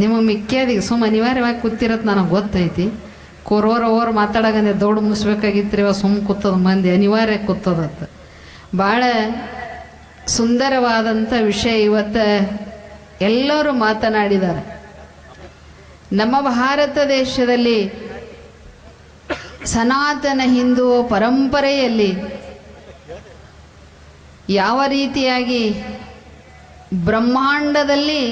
ನಿಮಗೆ ಮಿಕ್ಕೇದಿಗೆ ಸುಮ್ಮ ಅನಿವಾರ್ಯವಾಗಿ ಕೂತಿರೋದು ನನಗೆ ಗೊತ್ತೈತಿ. ಕೊರೋರ ಓರ್ ಮಾತಾಡಗಂದೆ ದೌಡ್ ಮುಗಿಸ್ಬೇಕಾಗಿತ್ತು ಇವಾಗ ಸುಮ್ಮ ಕೂತದ ಮಂದಿ, ಅನಿವಾರ್ಯ ಕೂತದತ್ತ ಭಾಳ ಸುಂದರವಾದಂಥ ವಿಷಯ ಇವತ್ತು ಎಲ್ಲರೂ ಮಾತನಾಡಿದ್ದಾರೆ ನಮ್ಮ ಭಾರತ ದೇಶದಲ್ಲಿ ಸನಾತನ ಹಿಂದೂ ಪರಂಪರೆಯಲ್ಲಿ ಯಾವ ರೀತಿಯಾಗಿ ಬ್ರಹ್ಮಾಂಡದಲ್ಲಿ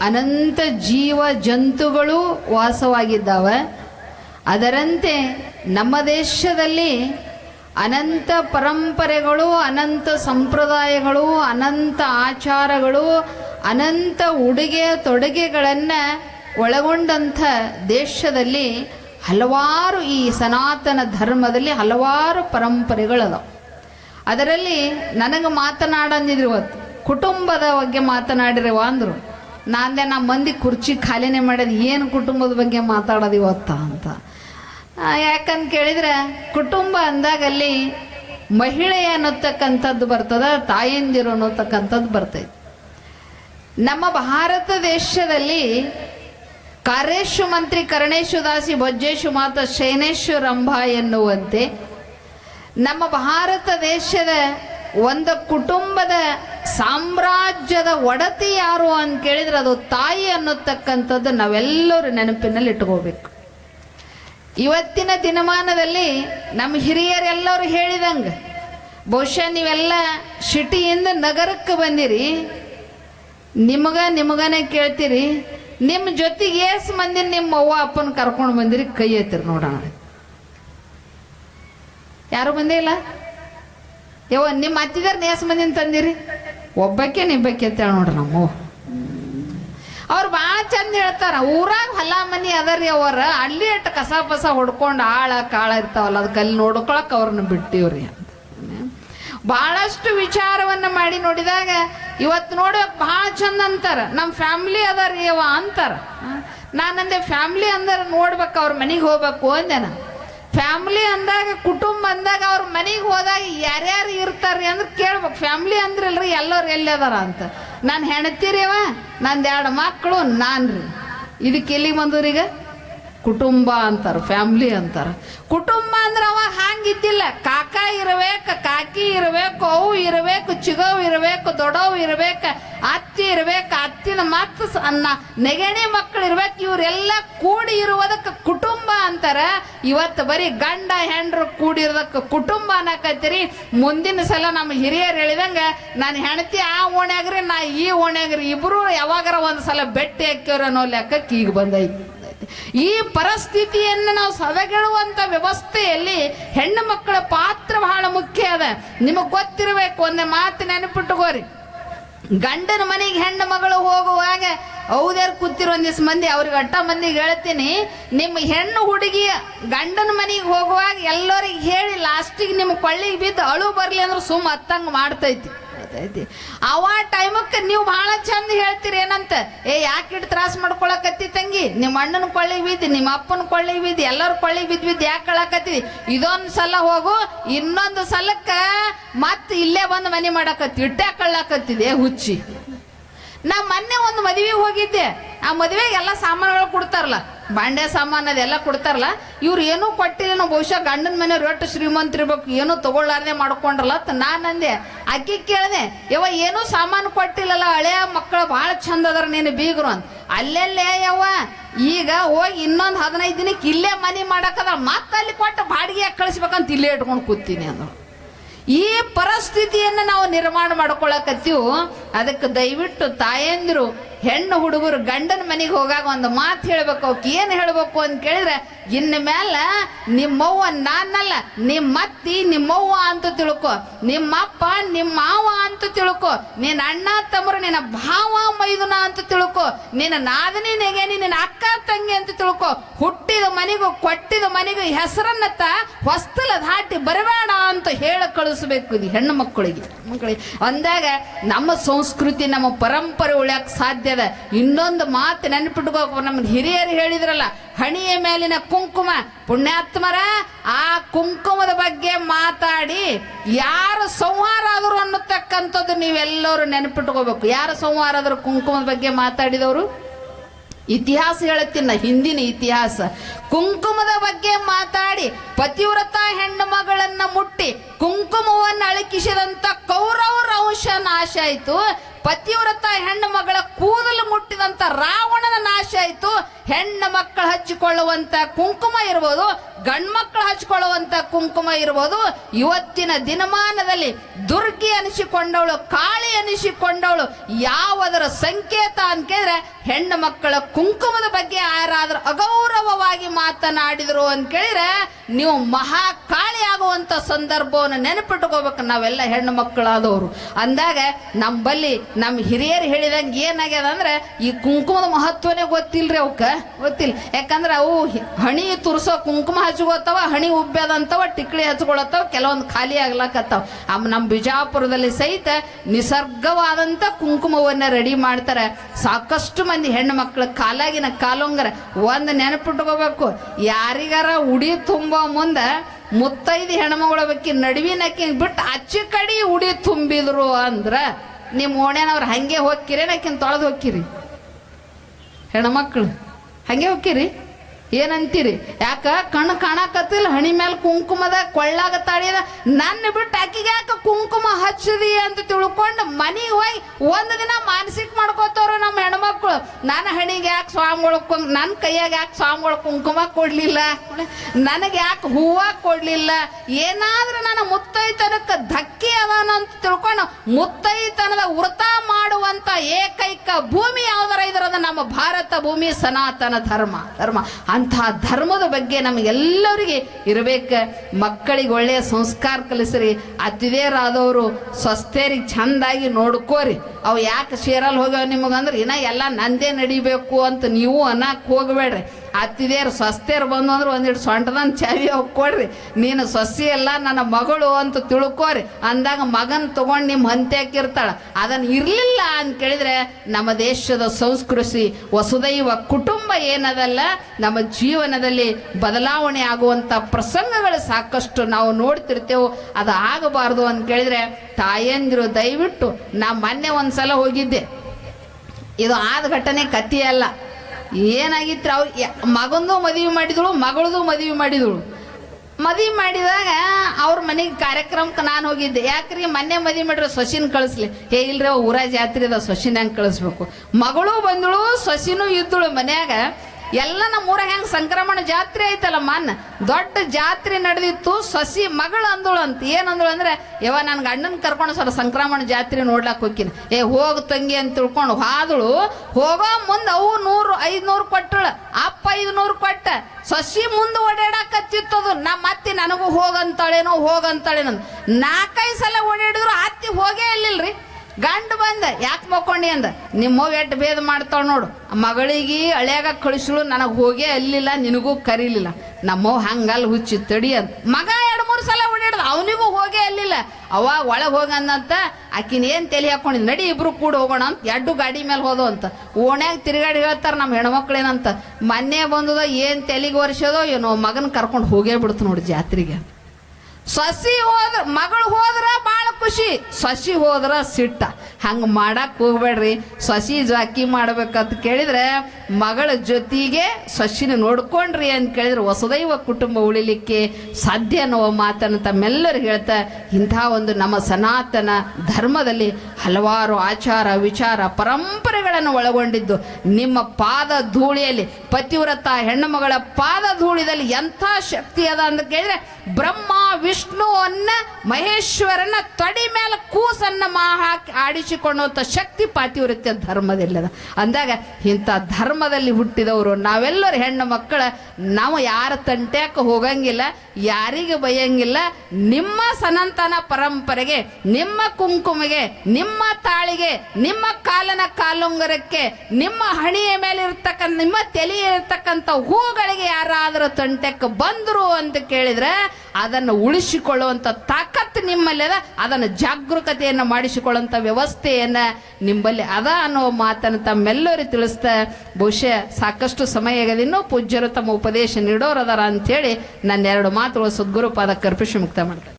ಅನಂತ ಜೀವ ಜಂತುಗಳು ವಾಸವಾಗಿದ್ದಾವೆ. ಅದರಂತೆ ನಮ್ಮ ದೇಶದಲ್ಲಿ ಅನಂತ ಪರಂಪರೆಗಳು, ಅನಂತ ಸಂಪ್ರದಾಯಗಳು, ಅನಂತ ಆಚಾರಗಳು, ಅನಂತ ಉಡುಗೆ ತೊಡುಗೆಗಳನ್ನು ಒಳಗೊಂಡಂಥ ದೇಶದಲ್ಲಿ ಹಲವಾರು ಈ ಸನಾತನ ಧರ್ಮದಲ್ಲಿ ಹಲವಾರು ಪರಂಪರೆಗಳದಾವೆ. ಅದರಲ್ಲಿ ನನಗೆ ಮಾತನಾಡಂದಿದ್ರು ಇವತ್ತು, ಕುಟುಂಬದ ಬಗ್ಗೆ ಮಾತನಾಡಿರುವ ಅಂದರು. ನಾಂದೆ ನಮ್ಮ ಮಂದಿ ಕುರ್ಚಿ ಖಾಲಿನೇ ಮಾಡೋದು ಏನು ಕುಟುಂಬದ ಬಗ್ಗೆ ಮಾತಾಡೋದು ಇವತ್ತ ಅಂತ. ಯಾಕಂತ ಕೇಳಿದ್ರೆ ಕುಟುಂಬ ಅಂದಾಗ ಅಲ್ಲಿ ಮಹಿಳೆ ಅನ್ನತಕ್ಕಂಥದ್ದು ಬರ್ತದ, ತಾಯಂದಿರು ಅನ್ನೋತಕ್ಕಂಥದ್ದು ಬರ್ತೈತೆ. ನಮ್ಮ ಭಾರತ ದೇಶದಲ್ಲಿ ಕಾರ್ಯೇಶು ಮಂತ್ರಿ ಕರಣೇಶು ದಾಸಿ ಬೊಜ್ಜೇಶು ಮಾತ ಶೈನೇಶು ರಂಭ ಎನ್ನುವಂತೆ ನಮ್ಮ ಭಾರತ ದೇಶದ ಒಂದು ಕುಟುಂಬದ ಸಾಮ್ರಾಜ್ಯದ ಒಡತಿ ಯಾರು ಅಂತ ಕೇಳಿದ್ರೆ ಅದು ತಾಯಿ ಅನ್ನತಕ್ಕಂಥದ್ದು ನಾವೆಲ್ಲರೂ ನೆನಪಿನಲ್ಲಿ ಇಟ್ಕೋಬೇಕು. ಇವತ್ತಿನ ದಿನಮಾನದಲ್ಲಿ ನಮ್ಮ ಹಿರಿಯರೆಲ್ಲರೂ ಹೇಳಿದಂಗೆ, ಬಹುಶಃ ನೀವೆಲ್ಲ ಸಿಟಿಯಿಂದ ನಗರಕ್ಕೆ ಬಂದಿರಿ, ನಿಮಗ ನಿಮಗನೇ ಕೇಳ್ತೀರಿ, ನಿಮ್ಮ ಜೊತೆಗೆ ಏಸ್ ಮಂದಿ ನಿಮ್ಮ ಅವ್ವ ಅಪ್ಪನ ಕರ್ಕೊಂಡು ಬಂದಿರಿ, ಕೈ ಎತ್ತಿರಿ ನೋಡೋಣ. ಯಾರು ಬಂದೇ ಇಲ್ಲ? ಯವ್ವ, ನಿಮ್ಮ ಅತ್ತಿದಾರ ನೇಸ್ ಮಂದಿನ ತಂದಿರಿ? ಒಬ್ಬಕ್ಕೆ ನಿಬ್ಬಕ್ಕೆ ಅಂತೇಳಿ ನೋಡ್ರಿ ನಮ್ಮ ಅವ್ರು ಭಾಳ ಚಂದ ಹೇಳ್ತಾರ, ಊರಾಗ ಹೊಲ ಮನಿ ಅದರಿ ಅವರ ಅಲ್ಲಿ ಅಟ್ಟು ಕಸ ಪಸ ಹೊಡ್ಕೊಂಡು ಆಳ ಕಾಳ ಇರ್ತಾವಲ್ಲ ಅದಕ್ಕೆ ಅಲ್ಲಿ ನೋಡ್ಕೊಳಕ್ ಅವ್ರನ್ನ ಬಿಟ್ಟಿವ್ರಿ ಅಂತ. ಬಹಳಷ್ಟು ವಿಚಾರವನ್ನ ಮಾಡಿ ನೋಡಿದಾಗ ಇವತ್ತು ನೋಡಿ ಭಾಳ ಚಂದ ಅಂತಾರ ನಮ್ಮ ಫ್ಯಾಮಿಲಿ ಅದರಿ ಅವ ಅಂತಾರ. ನಾನಂದೆ ಫ್ಯಾಮಿಲಿ ಅಂದ್ರೆ ನೋಡ್ಬೇಕು ಅವ್ರ ಮನೆಗೆ ಹೋಗ್ಬೇಕು ಅಂದೆ ನಾ ಫ್ಯಾಮಿಲಿ ಅಂದಾಗ, ಕುಟುಂಬ ಅಂದಾಗ ಅವ್ರ ಮನೆಗೆ ಹೋದಾಗ ಯಾರ್ಯಾರು ಇರ್ತಾರ್ರಿ ಅಂದ್ರೆ ಕೇಳ್ಬೇಕು. ಫ್ಯಾಮ್ಲಿ ಅಂದ್ರಲ್ರಿ ಎಲ್ಲರೂ ಎಲ್ಲಿ ಅದಾರ ಅಂತ. ನಾನು ಅವ ನಂದು ಎರಡು ಮಕ್ಕಳು ನಾನು ರೀ ಇದಕ್ಕೆ ಎಲ್ಲಿಗೆ ಬಂದವ್ರೀಗ ಕುಟುಂಬ ಅಂತಾರೆ ಫ್ಯಾಮ್ಲಿ ಅಂತಾರೆ. ಕುಟುಂಬ ಅಂದ್ರೆ ಅವಾಗ ಹಂಗಿದ್ದಿಲ್ಲ ಕಾಕ ಇರಬೇಕು, ಕಾಕಿ ಇರಬೇಕು ಅವು ಇರಬೇಕು ಚಿಗವ್ ಇರಬೇಕು ದೊಡ್ಡವು ಇರಬೇಕು, ಅತ್ತಿ ಇರಬೇಕು, ಅತ್ತಿನ ಮತ್ತ ಅನ್ನ ನೆಗಣಿ ಮಕ್ಕಳು ಇರ್ಬೇಕು, ಇವರೆಲ್ಲ ಕೂಡಿ ಇರುವುದಕ್ಕೆ ಕುಟುಂಬ ಅಂತಾರ. ಇವತ್ತು ಬರೀ ಗಂಡ ಹೆಂಡ್ರು ಕೂಡಿರೋದಕ್ಕೆ ಕುಟುಂಬ ಅನ್ನಕತ್ತೀರಿ. ಮುಂದಿನ ಸಲ ನಮ್ಮ ಹಿರಿಯರು ಹೇಳಿದಂಗೆ, ನಾನು ಹೆಂಡತಿ ಆ ಓಣ್ಯಾಗ್ರಿ, ನಾ ಈ ಓಣ್ಯಾಗ್ರಿ, ಇಬ್ರು ಯಾವಾಗಾರ ಒಂದು ಸಲ ಬೆಟ್ಟಿ ಹಾಕ್ಯವ್ರ ಅನ್ನೋ ಲೆಕ್ಕಕ್ಕೆ ಈಗ ಬಂದೈತಿ. ಈ ಪರಿಸ್ಥಿತಿಯನ್ನು ನಾವು ಸದಗೆಡುವಂತ ವ್ಯವಸ್ಥೆಯಲ್ಲಿ ಹೆಣ್ಣು ಮಕ್ಕಳ ಪಾತ್ರ ಬಹಳ ಮುಖ್ಯ ಅದ. ನಿಮಗೆ ಗೊತ್ತಿರಬೇಕು, ಒಂದೇ ಮಾತು ನೆನಪಿಟ್ಟುಕೋರಿ ಗಂಡನ ಮನೆಗೆ ಹೆಣ್ಣು ಮಗಳು ಹೋಗುವಾಗ ಔದೇರ್ ಕೂತಿರೋ ಒಂದಿಷ್ಟು ಮಂದಿ, ಅವ್ರಿಗೆ ಅಟ್ಟ ಮಂದಿಗೆ ಹೇಳ್ತೀನಿ, ನಿಮ್ಮ ಹೆಣ್ಣು ಹುಡುಗಿ ಗಂಡನ ಮನೆಗೆ ಹೋಗುವಾಗ ಎಲ್ಲರಿಗೆ ಹೇಳಿ, ಲಾಸ್ಟಿಗೆ ನಿಮ್ಮ ಕೊಳ್ಳಿಗೆ ಬಿದ್ದು ಅಳು ಬರಲಿ ಅಂದ್ರೆ ಸುಮ್ಮ ಹತ್ತಂಗೆ ಮಾಡ್ತೈತಿ. ಗೊತ್ತೈತಿ ಅವ ಟೈಮಕ್ಕೆ ನೀವು ಬಹಳ ಚಂದ ಹೇಳ್ತೀರಿ ಏನಂತ? ಏ, ಯಾಕೆ ಇಟ್ಟು ತ್ರಾಸ ಮಾಡ್ಕೊಳಕತ್ತಿ ತಂಗಿ? ನಿಮ್ಮ ಅಣ್ಣನ ಕೊಳ್ಳಿ ಬಿದ್ದು ನಿಮ್ಮ ಅಪ್ಪನ ಕೊಳ್ಳಿ ಬಿದ್ದು ಎಲ್ಲರ ಕೊಳ್ಳಿ ಬಿದ್ದು ಬಿದ್ದು ಯಾಕೆ ಕಳಕತ್ತಿ ಇದೊಂದು ಸಲ ಹೋಗು, ಇನ್ನೊಂದು ಸಲಕ್ಕೆ ಮತ್ತೆ ಇಲ್ಲೇ ಬಂದು ಮನೆ ಮಾಡಕತ್ತಿ, ಇಟ್ಟೆ ಕಳ್ಳಕತ್ತಿದೆ ಹುಚ್ಚಿ. ನಾ ಮೊನ್ನೆ ಒಂದು ಮದುವೆಗೆ ಹೋಗಿದ್ದೆ. ಆ ಮದುವೆಗೆ ಎಲ್ಲ ಸಾಮಾನುಗಳು ಕೊಡ್ತಾರಲ್ಲ ಬಾಂಡೆ ಸಾಮಾನು ಅದೆಲ್ಲ ಕೊಡ್ತಾರಲ್ಲ, ಇವ್ರು ಏನೂ ಕೊಟ್ಟಿಲ್ಲ ಬಹುಶಃ ಗಂಡನ ಮನೆ ರೊಟ್ಟ ಶ್ರೀಮಂತ ಇರ್ಬೇಕು, ಏನೂ ತಗೊಳ್ಳಾರ್ದೆ ಮಾಡ್ಕೊಂಡ್ರಲ್ಲ ಅಂತ ನಾನು ಅಂದೆ. ಅಕ್ಕಿ ಕೇಳಿದೆ, ಯವ್ವ ಏನೂ ಸಾಮಾನು ಕೊಟ್ಟಿಲ್ಲಲ್ಲ ಹಳೆಯ ಮಕ್ಕಳು ಭಾಳ ಚಂದ ಅದರ ನೀನು ಬೀಗರು ಅಂತ. ಅಲ್ಲೆಲ್ಲೇ ಯವ್ವ, ಈಗ ಹೋಗಿ ಇನ್ನೊಂದು ಹದಿನೈದು ದಿನಕ್ಕೆ ಇಲ್ಲೇ ಮನೆ ಮಾಡಕ್ಕದ, ಮತ್ತೆ ಅಲ್ಲಿ ಕೊಟ್ಟು ಬಾಡಿಗೆ ಕಳಿಸ್ಬೇಕಂತ ಇಲ್ಲೇ ಇಟ್ಕೊಂಡು ಕೂತೀನಿ ಅಂದ್ರು. ಈ ಪರಿಸ್ಥಿತಿಯನ್ನು ನಾವು ನಿರ್ಮಾಣ ಮಾಡ್ಕೊಳಕತ್ತೀವು, ಅದಕ್ಕೆ ದಯವಿಟ್ಟು ತಾಯಂದಿರು ಹೆಣ್ಣು ಹುಡುಗರು ಗಂಡನ ಮನೆಗೆ ಹೋಗಾಗ ಒಂದು ಮಾತು ಹೇಳ್ಬೇಕು, ಅವ್ಕೆ ಏನು ಹೇಳ್ಬೇಕು ಅಂತ ಕೇಳಿದ್ರೆ ಇನ್ನು ಮೇಲೆ ನಿಮ್ಮವ್ವ ನಾನಲ್ಲ, ನಿಮ್ಮ ಅತ್ತಿ, ನಿಮ್ಮವ್ವ ಅಂತ ತಿಳ್ಕೊ, ನಿಮ್ಮಪ್ಪ ನಿಮ್ಮ ಮಾವ ಅಂತ ತಿಳ್ಕೊ, ನಿನ್ನ ಅಣ್ಣ, ತಮ್ಮರು, ನಿನ್ನ ಭಾವ, ಮೈದುನ ಅಂತ ತಿಳ್ಕೊ, ನಿನ್ನ ನಾದನಿ, ನೆಗೆನಿ, ನಿನ್ನ ಅಕ್ಕ, ತಂಗಿ ಅಂತ ತಿಳ್ಕೊ, ಹುಟ್ಟಿದ ಮನೆಗೂ ಕೊಟ್ಟಿದ ಮನೆಗೂ ಹೆಸರನ್ನತ್ತ ಹೊಸ್ತಲ ದಾಟಿ ಬರಬೇಡ ಅಂತ ಹೇಳ ಕಳಿಸ್ಬೇಕು ಇದು ಹೆಣ್ಣು ಮಕ್ಕಳಿಗೆ. ಮಕ್ಕಳಿಗೆ. ಅಂದಾಗ ನಮ್ಮ ಸಂಸ್ಕೃತಿ, ನಮ್ಮ ಪರಂಪರೆ ಉಳಿಯಕ್ ಸಾಧ್ಯ ಅದ. ಇನ್ನೊಂದು ಮಾತು ನೆನಪಿಟ್ಕೋಬೇಕು. ನಮ್ಮ ಹಿರಿಯರು ಹೇಳಿದ್ರಲ್ಲ, ಹಣಿಯ ಮೇಲಿನ ಕುಂಕುಮ. ಪುಣ್ಯಾತ್ಮರ ಆ ಕುಂಕುಮದ ಬಗ್ಗೆ ಮಾತಾಡಿ, ಯಾರು ಸಂಹಾರ ಆದರು ಅನ್ನತಕ್ಕಂಥದ್ದು ನೀವೆಲ್ಲರೂ ನೆನಪಿಟ್ಕೋಬೇಕು. ಯಾರು ಸಂಹಾರ ಆದರು ಕುಂಕುಮದ ಬಗ್ಗೆ ಮಾತಾಡಿದವರು? ಇತಿಹಾಸ ಹೇಳುತ್ತಿನ ಹಿಂದಿನ ಇತಿಹಾಸ. ಕುಂಕುಮದ ಬಗ್ಗೆ ಮಾತಾಡಿ, ಪತಿವ್ರತ ಹೆಣ್ಣು ಮಗಳನ್ನ ಮುಟ್ಟಿ ಕುಂಕುಮವನ್ನು ಅಳಕಿಸಿದಂತ ಕೌರವರ ಅಂಶ ನಾಶ ಆಯಿತು. ಪತಿವ್ರತ ಹೆಣ್ಣು ಮಗಳ ಕೂದಲು ಮುಟ್ಟಿದಂತ ರಾವಣನ ನಾಶ ಆಯಿತು. ಹೆಣ್ಣು ಮಕ್ಕಳು ಹಚ್ಚಿಕೊಳ್ಳುವಂತ ಕುಂಕುಮ ಇರ್ಬೋದು. ಗಂಡು ಮಕ್ಕಳು ಹಚ್ಕೊಳ್ಳುವಂತ ಕುಂಕುಮ ಇರ್ಬೋದು. ಇವತ್ತಿನ ದಿನಮಾನದಲ್ಲಿ ದುರ್ಗಿ ಅನಿಸಿಕೊಂಡವಳು, ಕಾಳಿ ಅನಿಸಿಕೊಂಡವಳು ಯಾವುದರ ಸಂಕೇತ ಅಂತ ಕೇಳಿದ್ರೆ ಹೆಣ್ಣು ಮಕ್ಕಳ ಕುಂಕುಮದ ಬಗ್ಗೆ ಯಾರಾದ್ರೂ ಅಗೌರವವಾಗಿ ಮಾತನಾಡಿದ್ರು ಅಂತ ಕೇಳಿದ್ರೆ ನೀವು ಮಹಾ ಕಾಳಿ ಆಗುವಂತ ಸಂದರ್ಭವನ್ನು ನೆನಪಿಟ್ಕೋಬೇಕು. ನಾವೆಲ್ಲ ಹೆಣ್ಣು ಮಕ್ಕಳಾದವರು. ಅಂದಾಗ ನಮ್ಮಲ್ಲಿ ನಮ್ಮ ಹಿರಿಯರು ಹೇಳಿದಂಗೆ ಏನಾಗ್ಯದ ಅಂದ್ರೆ ಈ ಕುಂಕುಮದ ಮಹತ್ವನೇ ಗೊತ್ತಿಲ್ರಿ ಅವಕ್ಕ. ಗೊತ್ತಿಲ್ಲ. ಯಾಕಂದ್ರೆ ಅವು ಹಣಿ ತುರ್ಸೋ ಕುಂಕುಮ ಹಚ್ಕೋತಾವ ಹಣಿ ಉಬ್ಬ್ಯದಂತವ ಟಿಕ್ಳಿ ಹಚ್ಕೊಳತ್ತವ, ಕೆಲವೊಂದು ಖಾಲಿ ಆಗ್ಲಾಕತ್ತಾವ. ಅಮ್ ನಮ್ಮ ಬಿಜಾಪುರದಲ್ಲಿ ಸಹಿತ ನಿಸರ್ಗವಾದಂತ ಕುಂಕುಮವನ್ನ ರೆಡಿ ಮಾಡ್ತಾರೆ. ಸಾಕಷ್ಟು ಮಂದಿ ಹೆಣ್ಣು ಮಕ್ಕಳ ಕಾಲಾಗಿನ ಕಾಲೊಂಗರ ಒಂದು ನೆನಪಿಟ್ಕೋಬೇಕು. ಯಾರಿಗಾರ ಉಡಿ ತುಂಬೋ ಮುಂದೆ ಮುತ್ತೈದು ಹೆಣ್ಮಗಳ ಬಗ್ಗೆ ನಡುವಿನ ಬಿಟ್ಟು ಅಚ್ಚು ಕಡಿ ಉಡಿ ತುಂಬಿದ್ರು ಅಂದ್ರ ನಿಮ್ಮ ಓಣ್ಯನವ್ರು ಹಂಗೆ ಹೋಗ್ಕಿರಿ, ನಾಕಿನ್ ತೊಳೆದು ಹೋಗ್ಕಿರಿ. ಹೆಣ್ಮಕ್ಳು, ಹಂಗೆ ಹೋಗ್ಕಿರಿ. ಏನಂತೀರಿ? ಯಾಕ? ಕಣ್ಣು ಕಾಣಕತ್ತಿಲ್ಲ, ಹಣಿ ಮೇಲೆ ಕುಂಕುಮದ ಕೊಳ್ಳಾಗ ನನ್ನ ಬಿಟ್ಟು ಆಕಿಗೆ ಯಾಕೆ ಕುಂಕುಮ ಹಚ್ಚದಿ ಅಂತ ತಿಳ್ಕೊಂಡು ಮನೆಗೆ ಹೋಗಿ ಒಂದು ದಿನ ಮಾನಸಿಕ ಮಾಡ್ಕೋತವ್ರು ನಮ್ಮ ನನ್ನ ಹಣಿಗೆ ಯಾಕೆ ಸ್ವಾಮಿಗಳು ಕುಂ ನನ್ನ ಕೈಯಾಗ ಯಾಕೆ ಸ್ವಾಮಿಗಳು ಕುಂಕುಮ ಕೊಡಲಿಲ್ಲ? ನನಗೆ ಯಾಕೆ ಹೂವ ಕೊಡಲಿಲ್ಲ? ಏನಾದರೂ ನನ್ನ ಮುತ್ತೈತನಕ್ಕೆ ಧಕ್ಕೆ ಅದಾನಂತ ತಿಳ್ಕೊಂಡು ಮುತ್ತೈತನದ ವೃತ ಮಾಡುವಂಥ ಏಕೈಕ ಭೂಮಿ ಯಾವ್ದಾರ ಇದ್ರದ ನಮ್ಮ ಭಾರತ ಭೂಮಿ, ಸನಾತನ ಧರ್ಮ ಧರ್ಮ. ಅಂತಹ ಧರ್ಮದ ಬಗ್ಗೆ ನಮಗೆಲ್ಲರಿಗೆ ಇರಬೇಕು. ಮಕ್ಕಳಿಗೆ ಒಳ್ಳೆಯ ಸಂಸ್ಕಾರ ಕಲಿಸ್ರಿ. ಅತಿದೇರಾದವರು ಸ್ವಸ್ಥರಿಗೆ ಚಂದಾಗಿ ನೋಡ್ಕೋರಿ. ಅವು ಯಾಕೆ ಸೇರಲ್ಲಿ ಹೋಗ್ಯಾವ ನಿಮಗಂದ್ರೆ, ಇನ್ನ ಎಲ್ಲ ನಂದೇ ನಡಿಬೇಕು ಅಂತ ನೀವು ಅನ್ನಕ್ ಹೋಗ್ಬೇಡ್ರಿ. ಅತ್ತಿದೇರು ಸ್ವಸ್ಥೇರು ಬಂದು ಅಂದ್ರೆ ಒಂದಿಟ್ಟು ಸೊಂಟದನ್ ಚಾವಿ ಹೋಗಿ ಕೊಡ್ರಿ. ನೀನು ಸೊಸಿ ಎಲ್ಲ ನನ್ನ ಮಗಳು ಅಂತ ತಿಳ್ಕೋರಿ. ಅಂದಾಗ ಮಗನ್ ತಗೊಂಡು ನಿಮ್ಮ ಹಂತ್ಯಾಕಿರ್ತಾಳ ಅದನ್ನ ಇರ್ಲಿಲ್ಲ ಅಂತ ಕೇಳಿದ್ರೆ ನಮ್ಮ ದೇಶದ ಸಂಸ್ಕೃತಿ, ವಸುದೈವ ಕುಟುಂಬ ಏನದಲ್ಲ, ನಮ್ಮ ಜೀವನದಲ್ಲಿ ಬದಲಾವಣೆ ಆಗುವಂತ ಪ್ರಸಂಗಗಳು ಸಾಕಷ್ಟು ನಾವು ನೋಡ್ತಿರ್ತೇವೆ. ಅದು ಆಗಬಾರ್ದು ಅಂತ ಕೇಳಿದ್ರೆ ತಾಯಂದಿರು ದಯವಿಟ್ಟು ನಾ ಮೊನ್ನೆ ಒಂದ್ಸಲ ಹೋಗಿದ್ದೆ. ಇದು ಆದ ಘಟನೆ ಕಥೆ ಅಲ್ಲ. ಏನಾಗಿತ್ತು ಅವ್ರು ಮಗಂದು ಮದುವೆ ಮಾಡಿದಳು, ಮಗಳದು ಮದುವೆ ಮಾಡಿದಳು. ಮದುವೆ ಮಾಡಿದಾಗ ಅವ್ರ ಮನೆಗೆ ಕಾರ್ಯಕ್ರಮಕ್ಕೆ ನಾನು ಹೋಗಿದ್ದೆ. ಯಾಕ್ರಿ ಮೊನ್ನೆ ಮದುವೆ ಮಾಡಿರೋ ಸೊಸಿನ ಕಳಿಸ್ಲಿ. ಹೇಗಿಲ್ರಿ ಇಲ್ರಿ ಊರ ಜಾತ್ರೆ ಅದ, ಸೊಸಿನ ಹೆಂಗೆ ಕಳಿಸ್ಬೇಕು. ಮಗಳು ಬಂದಳು, ಸೊಸಿನೂ ಇದ್ದಳು ಮನ್ಯಾಗ. ಎಲ್ಲ ನಮ್ಮ ಊರಾಗ ಹೆಂಗ್ ಸಂಕ್ರಮಣ ಜಾತ್ರೆ ಐತಲ್ಲ ಮನ್ ದೊಡ್ಡ ಜಾತ್ರೆ ನಡೆದಿತ್ತು, ಸಸಿ ಮಗಳು ಅಂದಳು ಅಂತ. ಏನಂದಳು ಅಂದ್ರೆ ಯವ ನನ್ ಗಂಡನ್ ಕರ್ಕೊಂಡು ಸ್ವಲ್ಪ ಸಂಕ್ರಮಣ ಜಾತ್ರೆ ನೋಡ್ಲಾಕ್ ಹೋಗ್ಕಿನ ಏ, ಹೋಗ್ ತಂಗಿ ಅಂತ ತಿಳ್ಕೊಂಡು ಹಾದಳು. ಹೋಗೋ ಮುಂದೆ ಅವು ನೂರು, ಐದ್ನೂರು ಕೊಟ್ಟಳು ಅಪ್ಪ ಐದ್ನೂರು ಕೊಟ್ಟ. ಸಸಿ ಮುಂದೆ ಓಡಾಡಕತ್ತಿತ್ತದು ನಮ್ಮ ಅತ್ತಿ ನನಗೂ ಹೋಗಂತಾಳೇನೋ ಹೋಗಂತಾಳೇನೋ. ನಾಲ್ಕೈದು ಸಲ ಓಡಾಡಿದ್ರು, ಅತ್ತಿ ಹೋಗೇ ಇಲ್ಲಿಲ್ರಿ ಗಂಡ ಬಂದ, ಯಾಕೆ ಮಕ್ಕೊಂಡಿ ಅಂದ? ನಿಮ್ಮವ್ ಎಟ್ ಭೇದ ಮಾಡ್ತಾವ ನೋಡು. ಮಗಳಿಗೆ ಹಳ್ಯಾಗ ಕಳಿಸಲು ನನಗೆ ಹೋಗೇ ಅಲ್ಲಿಲ್ಲ, ನಿನಗೂ ಕರೀಲಿಲ್ಲ. ನಮ್ಮ ಹಂಗಲ್ಲಿ ಹುಚ್ಚಿ ತಡಿ ಅಂತ ಮಗ ಎರಡು ಮೂರು ಸಲ ಓಡಾಡ್ದ, ಅವನಿಗೂ ಹೋಗೇ ಅಲ್ಲಿಲ್ಲ. ಅವ ಒಳಗೆ ಹೋಗಂದಂತ ಆಕಿನ ಏನು ತಲೆ ಹಾಕೊಂಡಿದ್? ನಡಿ ಇಬ್ರು ಕೂಡ ಹೋಗೋಣ ಅಂತ. ಎರಡು ಗಾಡಿ ಮೇಲೆ ಹೋದೋ ಅಂತ. ಓಣ್ಯಾಗ ತಿರುಗಾಡಿ ಹೇಳ್ತಾರೆ ನಮ್ಮ ಹೆಣ್ಮಕ್ಳೇನಂತ. ಮೊನ್ನೆ ಬಂದದ, ಏನು ತೆಲಿಗೆ ವರ್ಷದೋ ಏನೋ ಮಗನ ಕರ್ಕೊಂಡು ಹೋಗೇ ಬಿಡ್ತು ನೋಡಿ ಜಾತ್ರೆಗೆ. ಸಸಿ ಹೋದ್ರ ಮಗಳು ಹೋದ್ರ ಖುಷಿ ಸಸಿ ಹೋದ್ರ ಸಿಟ್ಟ. ಹಂಗ ಮಾಡಕ್ಕೆ ಹೋಗ್ಬೇಡ್ರಿ. ಸಸಿ ಜಾಕಿ ಮಾಡ್ಬೇಕಂತ ಕೇಳಿದ್ರೆ, ಮಗಳ ಜೊತೆಗೆ ಸಸಿನ ನೋಡ್ಕೊಂಡ್ರಿ ಅಂತ ಕೇಳಿದ್ರೆ ಹೊಸದೈವ ಕುಟುಂಬ ಉಳಿಲಿಕ್ಕೆ ಸಾಧ್ಯ ಅನ್ನೋ ಮಾತನ್ನು ತಮ್ಮೆಲ್ಲರೂ ಹೇಳ್ತಾ, ಇಂಥ ಒಂದು ನಮ್ಮ ಸನಾತನ ಧರ್ಮದಲ್ಲಿ ಹಲವಾರು ಆಚಾರ ವಿಚಾರ ಪರಂಪರೆಗಳನ್ನು ಒಳಗೊಂಡಿದ್ದು. ನಿಮ್ಮ ಪಾದ ಧೂಳಿಯಲ್ಲಿ, ಪತಿವ್ರತ ಹೆಣ್ಣು ಮಗಳ ಪಾದ ಧೂಳಿದಲ್ಲಿ ಎಂಥ ಶಕ್ತಿ ಅದ ಅಂತ ಕೇಳಿದ್ರೆ, ಬ್ರಹ್ಮ ವಿಷ್ಣುವನ್ನ ಮಹೇಶ್ವರನ ತೊಡಿ ಮೇಲೆ ಕೂಸನ್ನ ಮಾ ಹಾಕಿ ಆಡಿಸಿಕೊಳ್ಳುವಂಥ ಶಕ್ತಿ ಪಾತಿವ್ರತ್ಯ ಧರ್ಮದಲ್ಲದ. ಅಂದಾಗ ಇಂಥ ಧರ್ಮದಲ್ಲಿ ಹುಟ್ಟಿದವರು ನಾವೆಲ್ಲರೂ ಹೆಣ್ಣು ಮಕ್ಕಳ, ನಾವು ಯಾರ ತಂಟ್ಯಾಕ ಹೋಗಂಗಿಲ್ಲ, ಯಾರಿಗೆ ಬಯ್ಯಂಗಿಲ್ಲ, ನಿಮ್ಮ ಸನಾತನ ಪರಂಪರೆಗೆ, ನಿಮ್ಮ ಕುಂಕುಮಗೆ, ನಿಮ್ಮ ತಾಳಿಗೆ, ನಿಮ್ಮ ಕಾಲನ ಕಾಲುಂಗರಕ್ಕೆ, ನಿಮ್ಮ ಹಣಿಯ ಮೇಲೆ ಇರ್ತಕ್ಕಂಥ, ನಿಮ್ಮ ತಲೆಯ ಹೂಗಳಿಗೆ ಯಾರಾದರೂ ತಂಟೆಕ್ಕೆ ಬಂದರು ಅಂತ ಕೇಳಿದ್ರೆ ಅದನ್ನು ಉಳಿಸಿಕೊಳ್ಳುವಂಥ ತಾಕತ್ತು ನಿಮ್ಮಲ್ಲಿ ಅದ. ಅದನ್ನು ಜಾಗರೂಕತೆಯನ್ನು ಮಾಡಿಸಿಕೊಳ್ಳುವಂಥ ವ್ಯವಸ್ಥೆಯನ್ನು ನಿಮ್ಮಲ್ಲಿ ಅದ ಅನ್ನೋ ಮಾತನ್ನು ತಮ್ಮೆಲ್ಲರೂ ತಿಳಿಸ್ತಾ, ಬಹುಶಃ ಸಾಕಷ್ಟು ಸಮಯ ಇನ್ನೂ ಪೂಜ್ಯರು ತಮ್ಮ ಉಪದೇಶ ನೀಡೋರದಾರ ಅಂಥೇಳಿ ನನ್ನ ಎರಡು ಮಾತುಗಳು ಸದ್ಗುರು ಪಾದ ಕರ್ಪಿಸಿ ಮುಕ್ತ ಮಾಡ್ತಾರೆ.